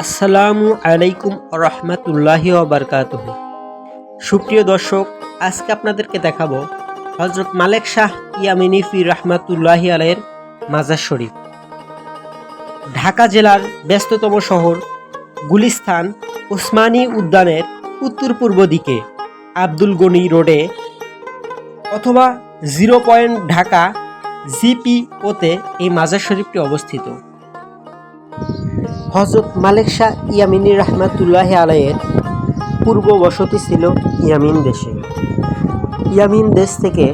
আসসালামু আলাইকুম রহমতুল্লাহি বারকাতুহ। সুপ্রিয় দর্শক, আজকে আপনাদেরকে দেখাবো হজরত মালেক শাহ ইয়ামিনী ফি রহমাতুল্লাহি আলাইয়ের মাজার শরীফ। ঢাকা জেলার ব্যস্ততম শহর গুলিস্তান ওসমানী উদ্যানের উত্তর পূর্ব দিকে আব্দুল গনি রোডে অথবা জিরো পয়েন্ট ঢাকা জিপি ওতে এই মাজার শরীফটি অবস্থিত। হজরত মালেক শাহ ইয়ামিনী রহমাতুল্লাহ আলাইয়ের পূর্ব বসতি ছিল ইয়ামিন দেশে। ইয়ামিন দেশ থেকে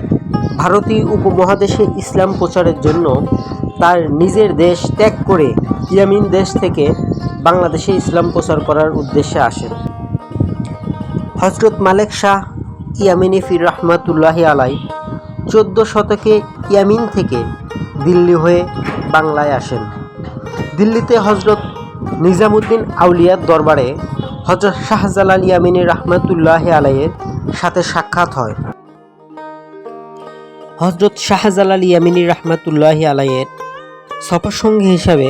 ভারতীয় উপমহাদেশে ইসলাম প্রচারের জন্য তার নিজের দেশ ত্যাগ করে ইয়ামিন দেশ থেকে বাংলাদেশে ইসলাম প্রচার করার উদ্দেশ্যে আসেন। হজরত মালেক শাহ ইয়ামিনী ফির রহমাতুল্লাহ আলাই চোদ্দ শতকে ইয়ামিন থেকে দিল্লি হয়ে বাংলায় আসেন। দিল্লিতে হজরত নিজামুদ্দিন আউলিয়ার দরবারে হজরত শাহজালাল ইয়ামিনী রহমাতুল্লাহ আলাইয়ের সাথে সাক্ষাৎ হয়। হজরত শাহজালাল ইয়ামিনী রহমাতুল্লাহ আলাইয়ের সফরসঙ্গী হিসাবে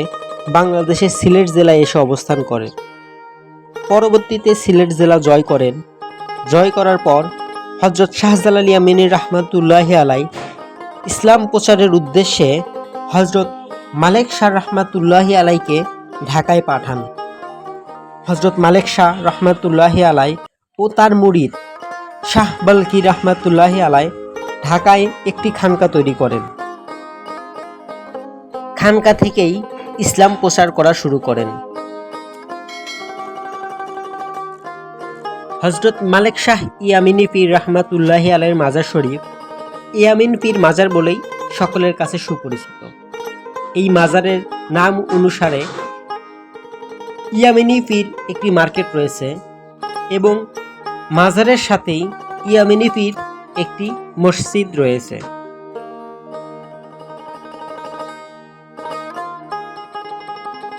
বাংলাদেশের সিলেট জেলায় এসে অবস্থান করেন। পরবর্তীতে সিলেট জেলা জয় করেন। জয় করার পর হজরত শাহজালাল ইয়ামিনী রহমাতুল্লাহ আলাই ইসলাম প্রচারের উদ্দেশ্যে হজরত মালেক শাহ রহমাতুল্লাহি আলাইকে ঢাকায় পাঠান। হজরত মালেক শাহ রহমাতুল্লাহি আলাই ও তার মুরিদ শাহ বলকি রহমাতুল্লাহি আলাই ঢাকায় একটি খানকা তৈরি করেন। খানকা থেকেই ইসলাম প্রচার করা শুরু করেন। হজরত মালেক শাহ ইয়ামিনী পীর রহমাতুল্লাহি আলাইয়ের মাজার শরীফ, ইয়ামিন পীর মাজার বলেই সকলের কাছে সুপরিচিত। এই মাজারের নাম অনুসারে ইয়ামিনী পীর একটি মার্কেট রয়েছে এবং মাজারের সাথেই ইয়ামিনী পীর একটি মসজিদ রয়েছে।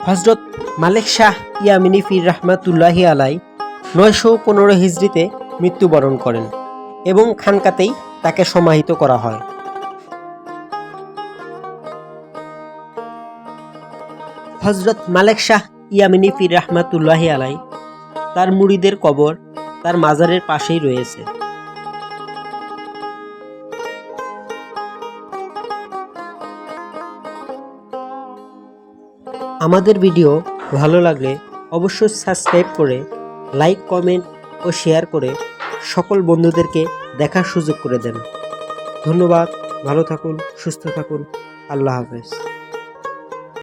হজরত মালেক শাহ ইয়ামিনী পীর রহমাতুল্লাহি আলাই নয়শো পনেরো হিজড়িতে মৃত্যুবরণ করেন এবং খানকাতেই তাকে সমাহিত করা হয়। হজরত মালেক শাহ ইয়ামিনী ফির রহমাতুল্লাহি আলাই তার মুড়িদের কবর তার মাজারের পাশেই রয়েছে। আমাদের ভিডিও ভালো লাগলে অবশ্যই সাবস্ক্রাইব করে, লাইক, কমেন্ট ও শেয়ার করে সকল বন্ধুদেরকে দেখার সুযোগ করে দেন। ধন্যবাদ, ভালো থাকুন, সুস্থ থাকুন, আল্লাহ হাফেজ।